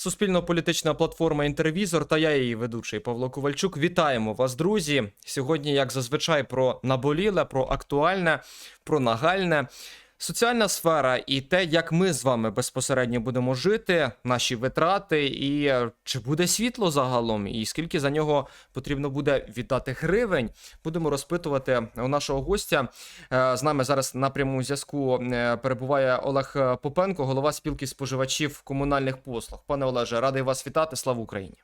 Суспільно-політична платформа Інтервізор та я її ведучий Павло Ковальчук. Вітаємо вас, друзі. Сьогодні, як зазвичай, про наболіле, про актуальне, про нагальне. Соціальна сфера і те, як ми з вами безпосередньо будемо жити, наші витрати, і е, чи буде світло загалом, і скільки за нього потрібно буде віддати гривень, будемо розпитувати у нашого гостя. Е, З нами зараз на прямому зв'язку е, перебуває Олег Попенко, голова спілки споживачів комунальних послуг. Пане Олеже, радий вас вітати. Слава Україні!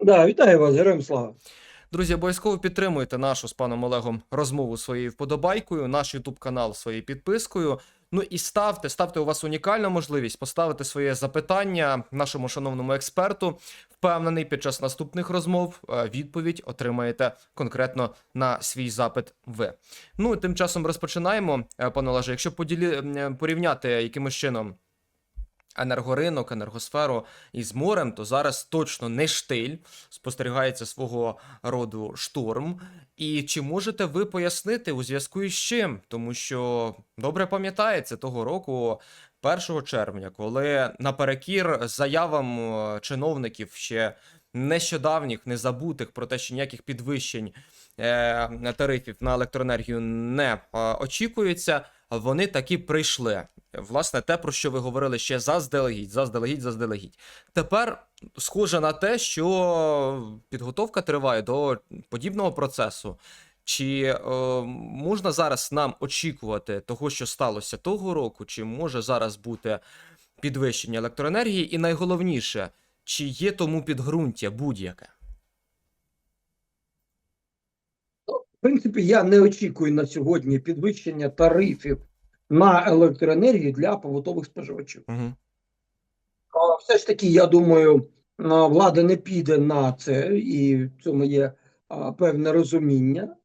Да, вітаю вас, героям слава. Друзі, обов'язково підтримуйте нашу з паном Олегом розмову своєю вподобайкою, наш Ютуб канал своєю підпискою. Ну і ставте, ставте у вас унікальна можливість поставити своє запитання нашому шановному експерту. Впевнений, під час наступних розмов е, відповідь отримаєте конкретно на свій запит. Ви ну тим часом розпочинаємо, е, пане Олеже. Якщо поділі е, порівняти якимось чином енергоринок, енергосферу із морем, то зараз точно не штиль, спостерігається свого роду шторм. І чи можете ви пояснити у зв'язку із чим? Тому що добре пам'ятається того року. 1 червня, коли наперекір заявам е, чиновників ще нещодавніх, незабутих про те, що ніяких підвищень е, тарифів на електроенергію не е, очікується, вони таки прийшли. Власне, те, про що ви говорили ще заздалегідь, заздалегідь, заздалегідь. Тепер схоже на те, що підготовка триває до подібного процесу. Чи е, можна зараз нам очікувати того, що сталося того року, чи може зараз бути підвищення електроенергії? І найголовніше, чи є тому підґрунтя будь-яке? В принципі, я не очікую на сьогодні підвищення тарифів на електроенергію для побутових споживачів. Угу. Все ж таки, я думаю, влада не піде на це, і в цьому є певне розуміння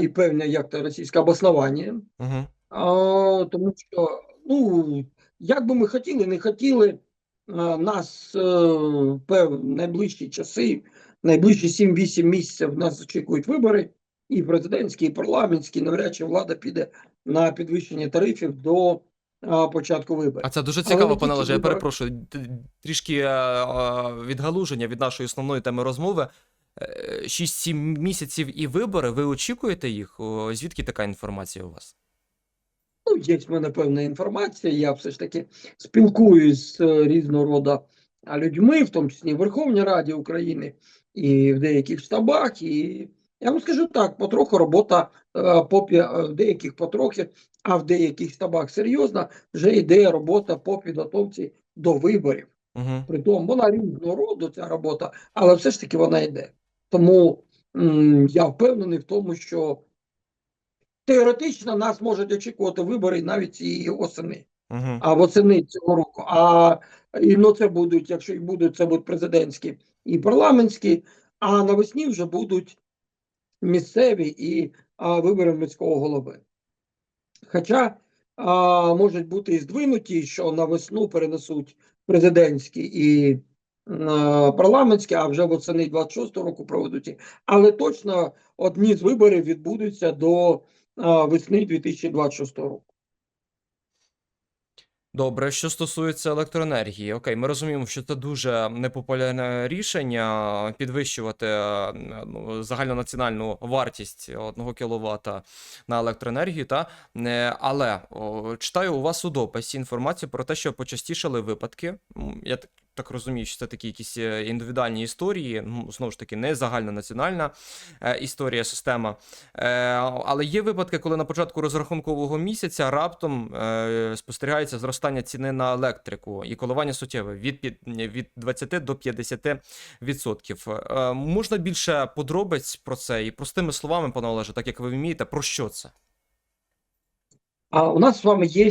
і певне як то російське обоснування. Угу. А, тому що, ну, як би ми хотіли, не хотіли, нас е, в найближчі часи, найближчі 7-8 місяців нас очікують вибори, і президентські, і парламентські, навряд чи влада піде на підвищення тарифів до початку виборів. А це дуже цікаво, не пане Олеже. Я перепрошую. Трішки е, е, відгалуження від нашої основної теми розмови. Е, 6-7 місяців і вибори. Ви очікуєте їх? Звідки така інформація у вас? Ну, є в мене певна інформація. Я все ж таки спілкуюсь з е, різного роду людьми, в тому числі в Верховній Раді України і в деяких штабах. І я вам скажу так: потроху робота е, по пі- е, в деяких потрохи, а в деяких штабах серйозна, вже йде робота по підготовці до виборів. Угу. Притом вона різного роду ця робота, але все ж таки вона йде. Тому м, я впевнений в тому, що теоретично нас можуть очікувати вибори навіть цієї осени, Угу. а восени цього року. А і ну це будуть, якщо і будуть, це будуть президентські і парламентські, а навесні вже будуть місцеві і а, вибори міського голови. Хоча а, можуть бути і здвинуті, що на весну перенесуть президентські і а, парламентські, а вже восени 26-го року проведуть. Але точно одні з виборів відбудуться до а, весни 2026 року. Добре, що стосується електроенергії, окей, ми розуміємо, що це дуже непопулярне рішення підвищувати е, ну, загальнонаціональну вартість 1 кВт на електроенергію. Та Е, але о, читаю у вас у дописі інформацію про те, що почастішали випадки. Я так, розумію, що це такі якісь е, індивідуальні історії. Ну знову ж таки, не загальнонаціональна е, історія, система. Е, але є випадки, коли на початку розрахункового місяця раптом спостерігається зростання ціни на електрику і коливання суттєве від, від 20 до 50 відсотків. Е, можна більше подробиць про це і простими словами, пане Олеже, так як ви вмієте, про що це? А у нас з вами є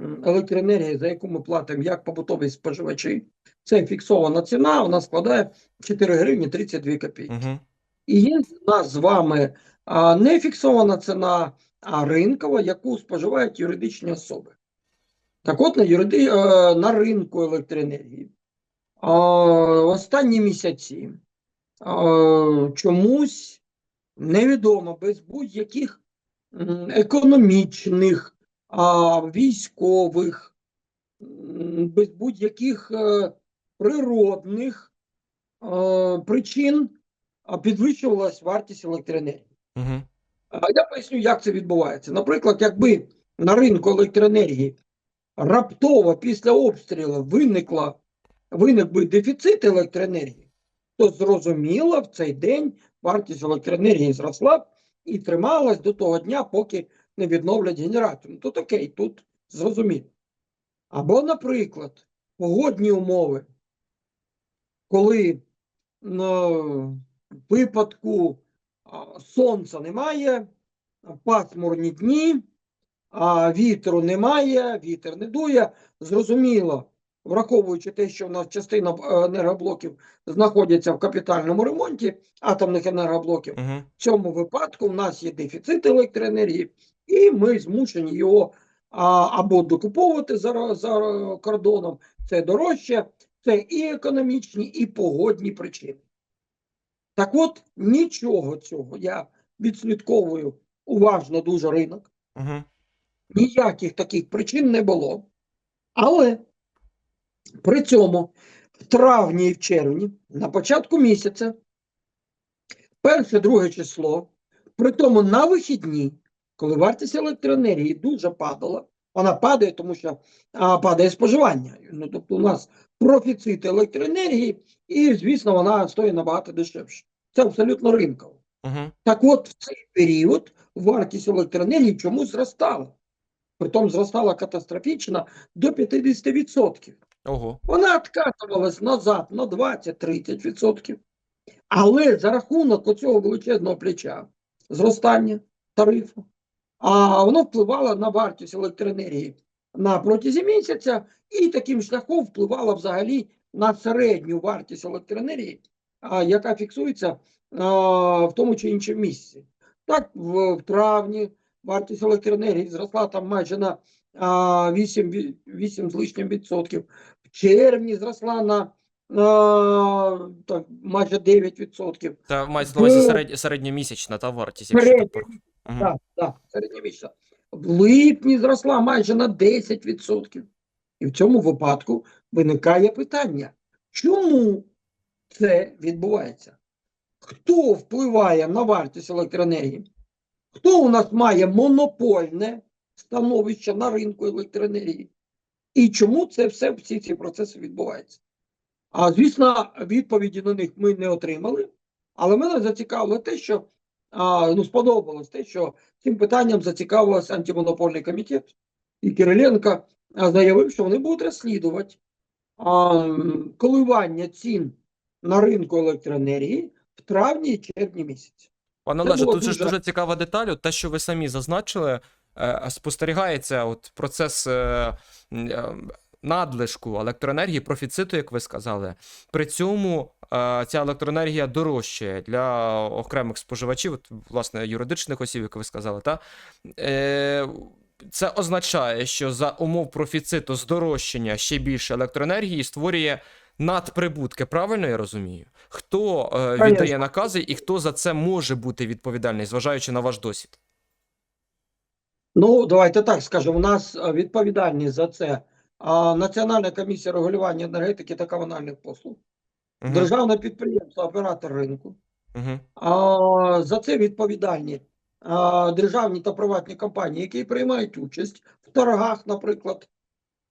е, електроенергія, за яку ми платимо як побутові споживачі. Це фіксована ціна, вона складає 4 гривні 32 копійки. Угу. І є у нас з вами а, не фіксована ціна, а ринкова, яку споживають юридичні особи. Так от на, юриди... е, на ринку електроенергії а, в останні місяці а, чомусь невідомо без будь-яких економічних, а, військових без будь-яких е, природних е, причин а, підвищувалась вартість електроенергії. Угу. Я поясню, як це відбувається. Наприклад, якби на ринку електроенергії раптово після обстрілу виникла, виник би дефіцит електроенергії, то зрозуміло, в цей день вартість електроенергії зросла і трималась до того дня, поки не відновлять генератор. Ну, тут окей, тут зрозуміло. Або, наприклад, погодні умови, коли ну, випадку сонця немає, пасмурні дні, а вітру немає, вітер не дує. Зрозуміло, враховуючи те, що в нас частина е, енергоблоків знаходяться в капітальному ремонті атомних енергоблоків, Угу. в цьому випадку в нас є дефіцит електроенергії, і ми змушені його а, або докуповувати за, за кордоном. Це дорожче, це і економічні, і погодні причини. Так от, нічого цього. Я відслідковую уважно дуже ринок. Угу. Ніяких таких причин не було. Але при цьому в травні і в червні, на початку місяця, перше, друге число, при тому на вихідні, коли вартість електроенергії дуже падала, вона падає, тому що а, падає споживання. Ну, тобто у нас профіцит електроенергії, і, звісно, вона стоїть набагато дешевше. Це абсолютно ринково. Угу. Так от, в цей період вартість електроенергії чомусь зростала. Притом зростала катастрофічно до 50%. Ого. Вона відкатувалась назад на 20-30%. Але за рахунок оцього величезного плеча зростання тарифу, а воно впливало на вартість електроенергії на протязі місяця, і таким шляхом впливало взагалі на середню вартість електроенергії, а, яка фіксується в тому чи іншому місці. Так, в, травні вартість електроенергії зросла там майже на а, 8, ві- 8 з лишнім відсотків. В червні зросла на а, так, майже 9 відсотків. Це мається на увазі Ну, середньомісячна та вартість, середня, так. Так, так, середньомісячна. В липні зросла майже на 10%. І в цьому випадку виникає питання, чому це відбувається? Хто впливає на вартість електроенергії? Хто у нас має монопольне становище на ринку електроенергії? І чому це все, всі ці процеси відбуваються? А звісно, відповіді на них ми не отримали, але мене зацікавило те, що а, ну, сподобалось те, що цим питанням зацікавився антимонопольний комітет. І Кириленко заявив, що вони будуть розслідувати а, коливання цін на ринку електроенергії в травні і червні місяці. Пане Олеже, тут же ж дуже- дуже цікава деталь, те, що ви самі зазначили, е, спостерігається от процес е, е, надлишку електроенергії, профіциту, як ви сказали. При цьому е, ця електроенергія дорожчає для окремих споживачів, от, власне, юридичних осіб, як ви сказали, та? Е, це означає, що за умов профіциту здорожчання ще більше електроенергії створює надприбутки. Правильно я розумію? Хто е, віддає накази і хто за це може бути відповідальний, зважаючи на ваш досвід? Ну, давайте так скажемо. У нас відповідальність за це Національна комісія регулювання енергетики та комунальних послуг, Угу, державне підприємство, оператор ринку. угу, А, за це відповідальні а, державні та приватні компанії, які приймають участь в торгах, наприклад,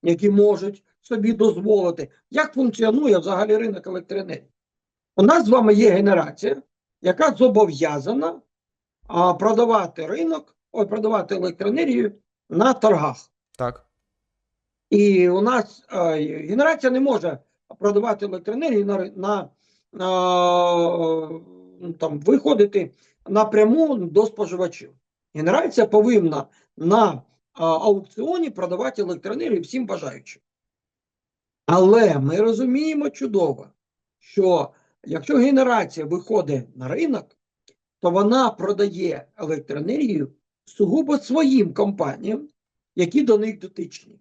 які можуть собі дозволити, як функціонує взагалі ринок електроенергії. У нас з вами є генерація, яка зобов'язана продавати ринок, ой, продавати електроенергію на торгах. так. І у нас е, генерація не може продавати електроенергію на, ри- на, е, там, виходити напряму до споживачів. Генерація повинна на е, аукціоні продавати електроенергію всім бажаючим. Але ми розуміємо чудово, що якщо генерація виходить на ринок, то вона продає електроенергію сугубо своїм компаніям, які до них дотичні.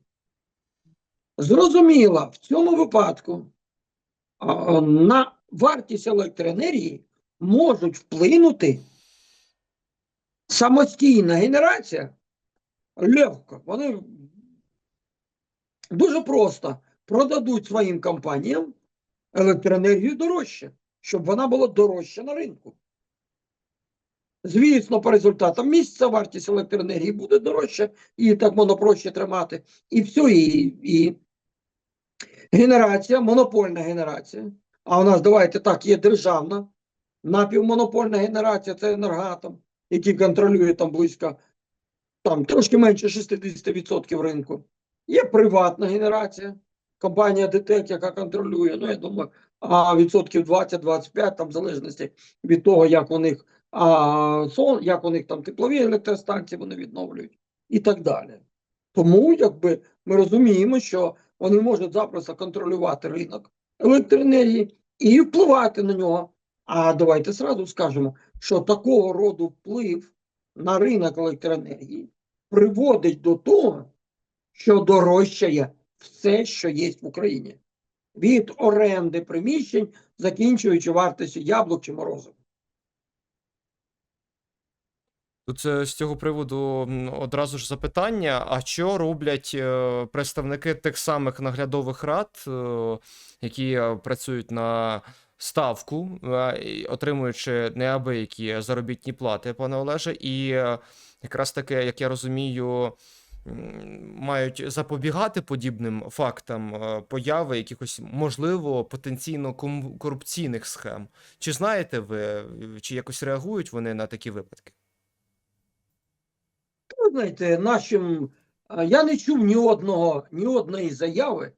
Зрозуміло, в цьому випадку на вартість електроенергії можуть вплинути самостійна генерація легко. Вони Дуже просто продадуть своїм компаніям електроенергію дорожче, щоб вона була дорожча на ринку. Звісно, по результатам місяця вартість електроенергії буде дорожча, і так воно проще тримати. І все, і, і генерація, монопольна генерація. А у нас, давайте так, є державна напівмонопольна генерація, це енергатом, який контролює там близько там трошки менше 60% ринку. Є приватна генерація, компанія ДТЕК, яка контролює, ну я думаю, а відсотків 20-25, там в залежності від того, як у них а, сон, як у них там теплові електростанції вони відновлюють і так далі. Тому якби ми розуміємо, що вони можуть запросто контролювати ринок електроенергії і впливати на нього. А давайте зразу скажемо, що такого роду вплив на ринок електроенергії приводить до того, що дорожчає все, що є в Україні. Від оренди приміщень, закінчуючи вартістю яблук чи морозив. Тут з цього приводу одразу ж запитання: а що роблять е, представники тих самих наглядових рад, е, які е, працюють на ставку, отримуючи неабиякі заробітні плати, пане Олеже, і якраз таки, як я розумію, мають запобігати подібним фактам появи якихось можливо потенційно корупційних схем. Чи знаєте ви, чи якось реагують вони на такі випадки? Знаєте, нашим я не чув ні одного, ні одної заяви,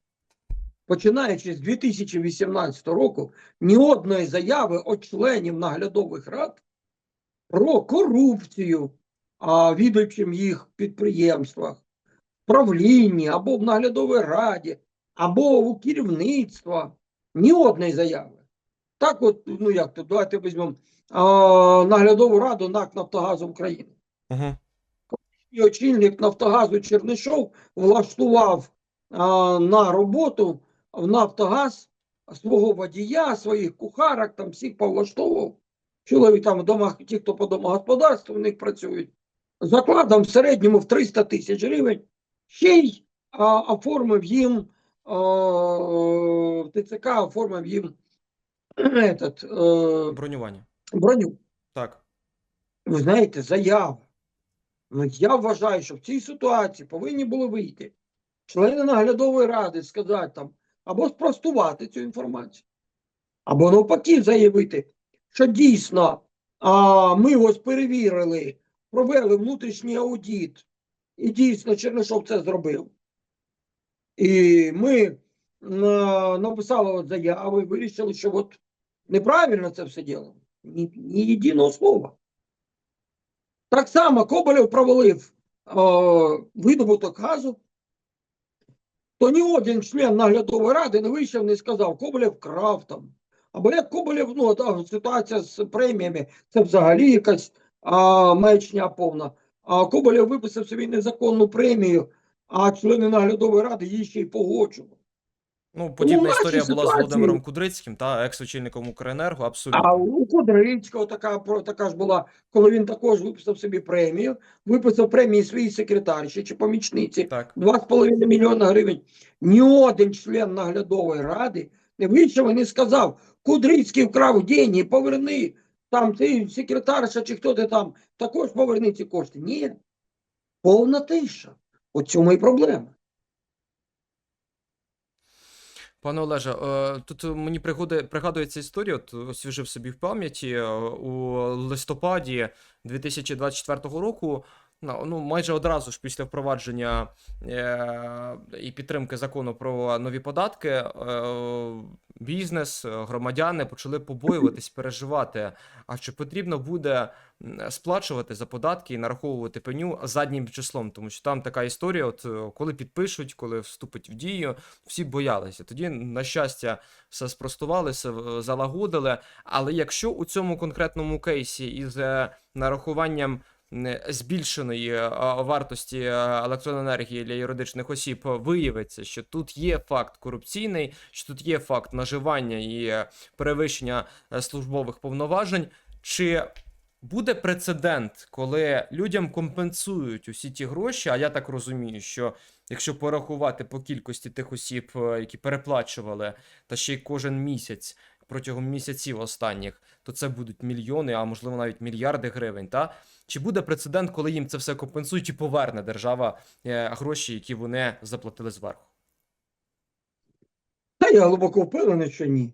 починаючи з 2018 року, ні одної заяви від членів наглядових рад про корупцію а, відомчим їх підприємствах, правлінні або в наглядовій раді, або у керівництва. Ні одної заяви. Так, от, ну як то, давайте візьмемо наглядову раду НАК Нафтогазу України Угу. І очільник Нафтогазу Чернишов влаштував а, на роботу в Нафтогаз свого водія, своїх кухарок, там всіх повлаштовував. Чоловік там вдома, ті, хто по домогосподарству в них працюють, закладом в середньому в 300 тисяч гривень. Ще й а, оформив їм а, ТЦК, оформив їм этот, е, Бронювання. броню. Так. Ви знаєте, заява. Ну, я вважаю, що в цій ситуації повинні були вийти члени наглядової ради, сказати там, або спростувати цю інформацію, або навпаки заявити, що дійсно а, ми ось перевірили, провели внутрішній аудит, і дійсно Чернишов це зробив. І ми на, написали от заяви, вирішили, що от неправильно це все діло. Ні, ні єдиного слова. Так само Коболєв провалив е, видобуток газу, то ні один член наглядової ради не вийшов, не сказав, Коболєв крав там. Або як Коболєв, ну, та, ситуація з преміями, це взагалі якась а, маячня повна. А Коболєв виписав собі незаконну премію, а члени наглядової ради її ще й погоджували. Ну, подібна історія була з Володимиром Кудрицьким, та екс-очільником Укренерго, абсолютно. А у Кудрицького така, така ж була, коли він також виписав собі премію, виписав премії своїй секретарші чи помічниці, Так. 2,5 мільйона гривень. Ні один член наглядової ради не вийшов і не сказав, Кудрицький вкрав деньги, поверни, там ти секретарша чи хто ти там, також поверни ці кошти. Ні. Повна тиша. От цьому і проблема. Пане Олеже, е, тут мені пригоди, пригадується історія, от освіжив собі в пам'яті е, у листопаді 2024 року. Ну, майже одразу ж після впровадження е, і підтримки закону про нові податки, е, бізнес, е, громадяни почали побоюватись, переживати. А чи потрібно буде сплачувати за податки і нараховувати пеню заднім числом? Тому що там така історія, от е, коли підпишуть, коли вступить в дію, всі боялися. Тоді, на щастя, все спростували, е, залагодили. Але якщо у цьому конкретному кейсі із е, нарахуванням збільшеної е, вартості е, електроенергії для юридичних осіб виявиться, що тут є факт корупційний, що тут є факт наживання і перевищення е, службових повноважень, чи буде прецедент, коли людям компенсують усі ті гроші. А я так розумію, що якщо порахувати по кількості тих осіб, які переплачували, та ще й кожен місяць протягом місяців останніх, то це будуть мільйони, а можливо навіть мільярди гривень. Та чи буде прецедент, коли їм це все компенсують і поверне держава е, гроші, які вони заплатили зверху? Та я глибоко впевнений, що ні.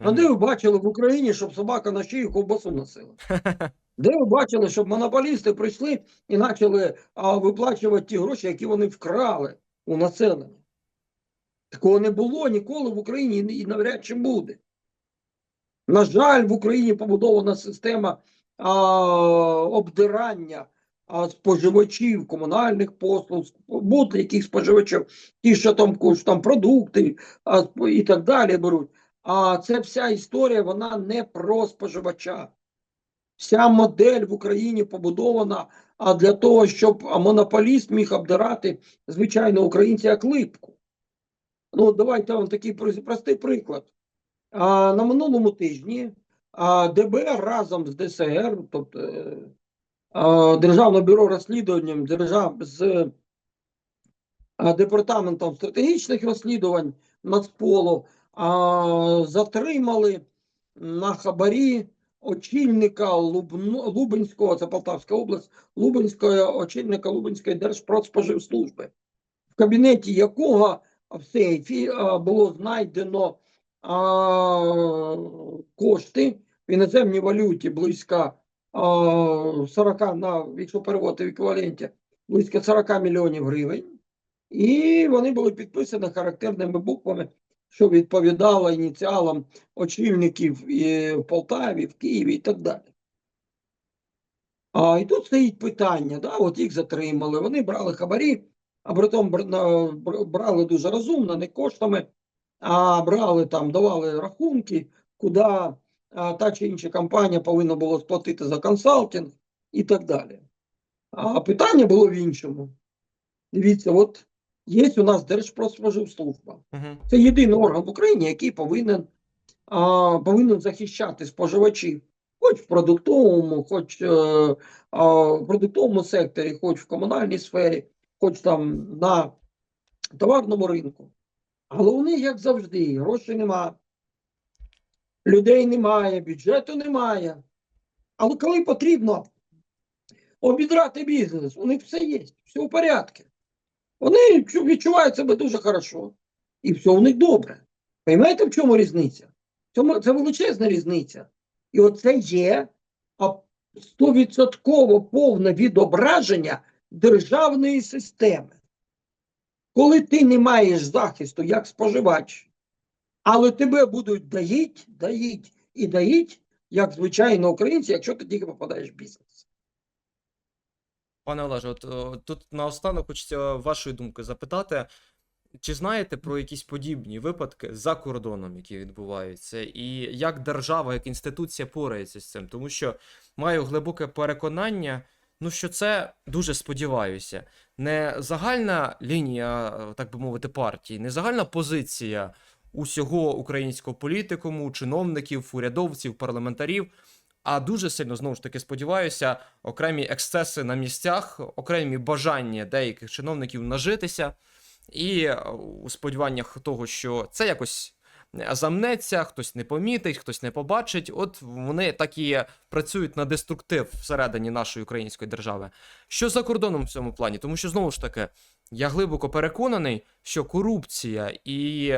А де ви бачили в Україні, щоб собака на шию ковбасу носила? Де ви бачили, щоб монополісти прийшли і почали а, виплачувати ті гроші, які вони вкрали у населення? Такого не було ніколи в Україні і навряд чи буде. На жаль, в Україні побудована система а, обдирання а, споживачів комунальних послуг, будь-яких споживачів, ті, що там, там продукти а, і так далі беруть. А це вся історія, вона не про споживача. Вся модель в Україні побудована а для того, щоб монополіст міг обдирати звичайно українця як липку. Ну, давайте вам такий простий приклад. На минулому тижні ДБР разом з ДСР, тобто е, Державне бюро розслідувань держав з департаментом стратегічних розслідувань Нацполу затримали на хабарі очільника Лубенського, це Полтавська область, Лубенського очільника Лубенської Держпродспоживслужби, в кабінеті якого в сейфі було знайдено кошти в іноземній валюті близько 40, на, якщо переводити в еквіваленті, близько 40 мільйонів гривень. І вони були підписані характерними буквами, що відповідало ініціалам очільників в Полтаві, в Києві і так далі. А, і тут стоїть питання: да, от їх затримали, вони брали хабарі, а притом брали дуже розумно, не коштами, а брали там, давали рахунки, куди та чи інша компанія повинна була сплатити за консалтинг і так далі. А питання було в іншому. Дивіться, от є у нас Держпродспоживслужба. Це єдиний орган в Україні, який повинен, а, повинен захищати споживачів, хоч в продуктовому, хоч е, а, в продуктовому секторі, хоч в комунальній сфері, хоч там на товарному ринку. Головне, як завжди, грошей нема, людей немає, бюджету немає. Але коли потрібно обідрати бізнес, у них все є, все в порядку. Вони відчувають себе дуже хорошо. І все у них добре. Поймаєте, в чому різниця? Це величезна різниця. І оце є стовідсотково повне відображення державної системи. Коли ти не маєш захисту як споживач, але тебе будуть доїть, доїть і доїть, як звичайно українці, якщо ти тільки попадаєш в бізнес. Пане Олеже, от о, тут наостанок хочеться вашої думки запитати. Чи знаєте про якісь подібні випадки за кордоном, які відбуваються, і як держава, як інституція порається з цим? Тому що маю глибоке переконання, ну що це дуже сподіваюся, не загальна лінія, е, так би мовити, партії, не загальна позиція усього українського політикуму, чиновників, урядовців, парламентарів. А дуже сильно знову ж таки сподіваюся, окремі ексцеси на місцях, окремі бажання деяких чиновників нажитися, і е, у сподіваннях того, що це якось замнеться, хтось не помітить, хтось не побачить. От вони так і працюють на деструктив всередині нашої української держави. Що за кордоном в цьому плані? Тому що знову ж таки, я глибоко переконаний, що корупція і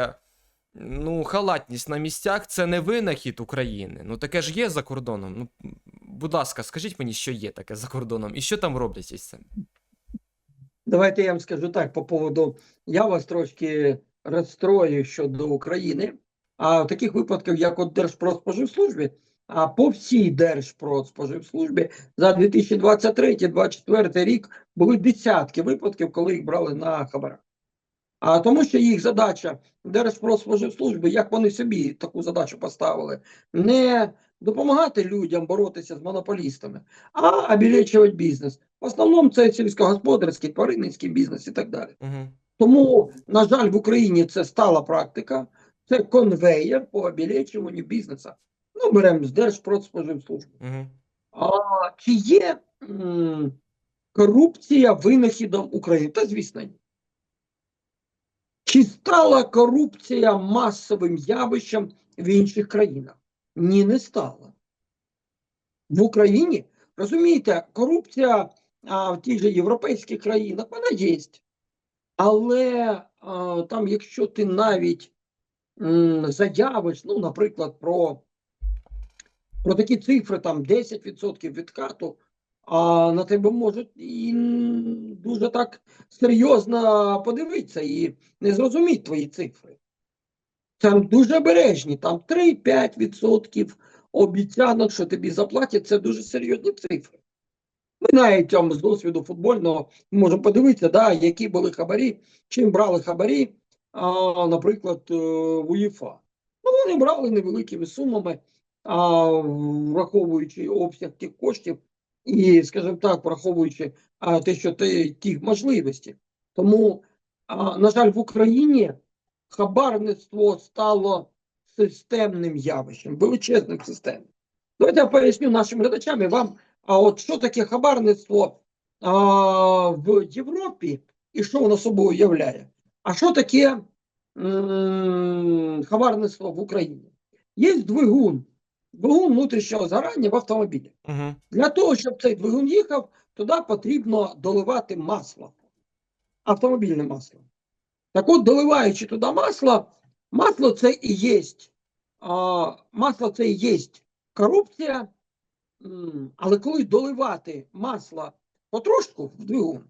ну, халатність на місцях це не винахід України. Ну таке ж є за кордоном. Ну, будь ласка, скажіть мені, що є таке за кордоном, і що там роблять із цим? Давайте я вам скажу так по поводу. Я вас трошки розстрою щодо України. А в таких випадках, як от Держпродспоживслужбі, а по всій Держпродспоживслужбі за 2023-2024 рік були десятки випадків, коли їх брали на хабарах. А тому що їх задача Держпродспоживслужби, як вони собі таку задачу поставили, не допомагати людям боротися з монополістами, а обілечувати бізнес. В основному це сільськогосподарський, тваринницький бізнес і так далі. Угу. Тому, на жаль, в Україні це стала практика, це конвейер по обілечуванню бізнесу. Ну, беремо з Держпродспоживслужби. Угу. А, чи є м, корупція винахідом України? Та звісно, ні. Чи стала корупція масовим явищем в інших країнах? Ні, не стала. В Україні, розумієте, корупція а, в тих же європейських країнах вона є. Але а, там, якщо ти навіть м, заявиш, ну, наприклад, про, про такі цифри, там 10% відкату, а на тебе можуть і дуже так серйозно подивитися і не зрозуміти твої цифри. Там дуже обережні, там 3-5% обіцянок, що тобі заплатять, це дуже серйозні цифри. Ми навіть з досвіду футбольного можемо подивитися, да, які були хабарі, чим брали хабарі, а, наприклад, е, в УЄФА. Ну, вони брали невеликими сумами, а, враховуючи обсяг тих коштів і, скажімо так, враховуючи а, те, що ті можливості. Тому, а, на жаль, в Україні хабарництво стало системним явищем, величезним системним. Давайте я поясню нашим глядачам і вам, а от що таке хабарництво а, в Європі і що воно собою являє. А що таке м, хабарництво в Україні? Є двигун, двигун внутрішнього згорання в автомобілі. Угу. Для того, щоб цей двигун їхав, туди потрібно доливати масло, автомобільне масло. Так от, доливаючи туди масло, масло це і є, а, масло це і є корупція, але коли доливати масло потрошку в двигун,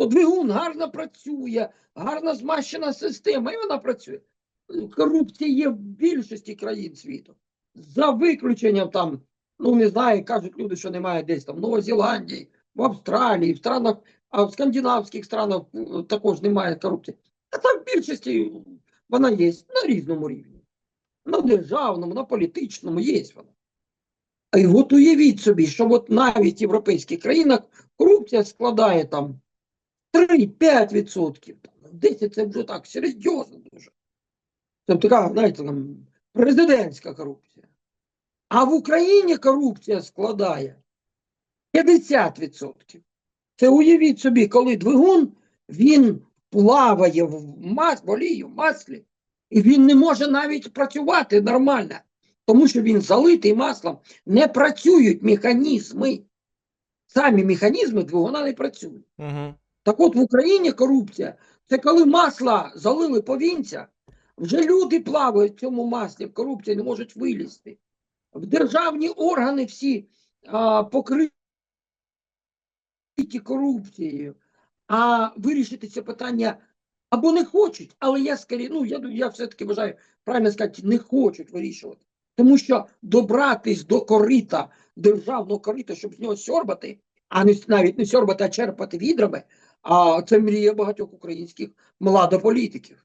то двигун гарно працює, гарно змащена система, і вона працює. Корупція є в більшості країн світу. За виключенням там, ну не знаю, кажуть люди, що немає десь там в Новозеландії, в Австралії, в странах, а в скандинавських странах е, також немає корупції. А там в більшості вона є на різному рівні. На державному, на політичному є вона. Й от уявіть собі, що от навіть в європейських країнах корупція складає там 3-5%. 10 це вже так серйозно дуже. Це така, знаєте, там, президентська корупція. А в Україні корупція складає 50%. Це уявіть собі, коли двигун він плаває в, мас, в олії, в маслі, і він не може навіть працювати нормально, тому що він залитий маслом, не працюють механізми. Самі механізми двигуна не працюють. Угу. Так от в Україні корупція це коли масло залили повінця, вже люди плавають в цьому маслі, в корупції не можуть вилізти. В державні органи всі а, покриті корупцією, а вирішити це питання або не хочуть, але я скорі, ну я, я все-таки вважаю, правильно сказати, не хочуть вирішувати. Тому що добратись до корита, державного корита, щоб з нього сьорбати, а не навіть не сьорбати, а черпати відрами, а це мрія багатьох українських младополітиків.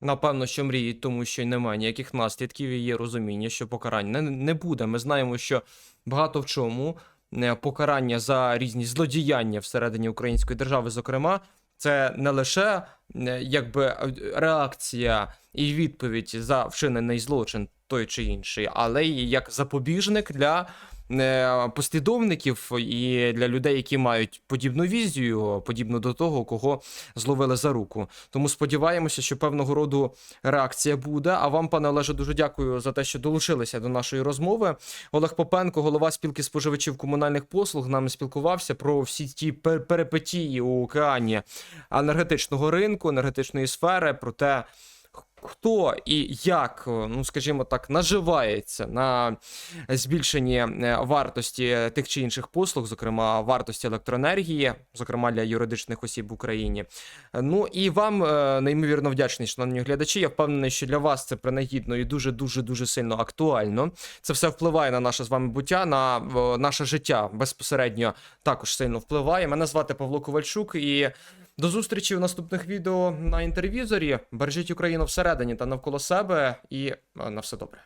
Напевно, що мріють, тому що немає ніяких наслідків і є розуміння, що покарань не, не буде. Ми знаємо, що багато в чому е, покарання за різні злодіяння всередині української держави, зокрема, це не лише е, якби е, реакція і відповідь за вчинений злочин той чи інший, але й як запобіжник для послідовників і для людей, які мають подібну візію, подібну до того, кого зловили за руку. Тому сподіваємося, що певного роду реакція буде. А вам, пане Олеже, дуже дякую за те, що долучилися до нашої розмови. Олег Попенко, голова спілки споживачів комунальних послуг, нами спілкувався про всі ті пер- перипетії у океані енергетичного ринку, енергетичної сфери, про те. Хто і як, ну скажімо так, наживається на збільшенні е, вартості тих чи інших послуг, зокрема вартості електроенергії, зокрема для юридичних осіб в Україні. Ну і вам е, неймовірно вдячний, шановні глядачі. Я впевнений, що для вас це принагідно і дуже дуже дуже сильно актуально. Це все впливає на наше з вами буття, на е, наше життя безпосередньо також сильно впливає. Мене звати Павло Ковальчук і. До зустрічі в наступних відео на інтервізорі. Бережіть Україну всередині та навколо себе, і е, на все добре.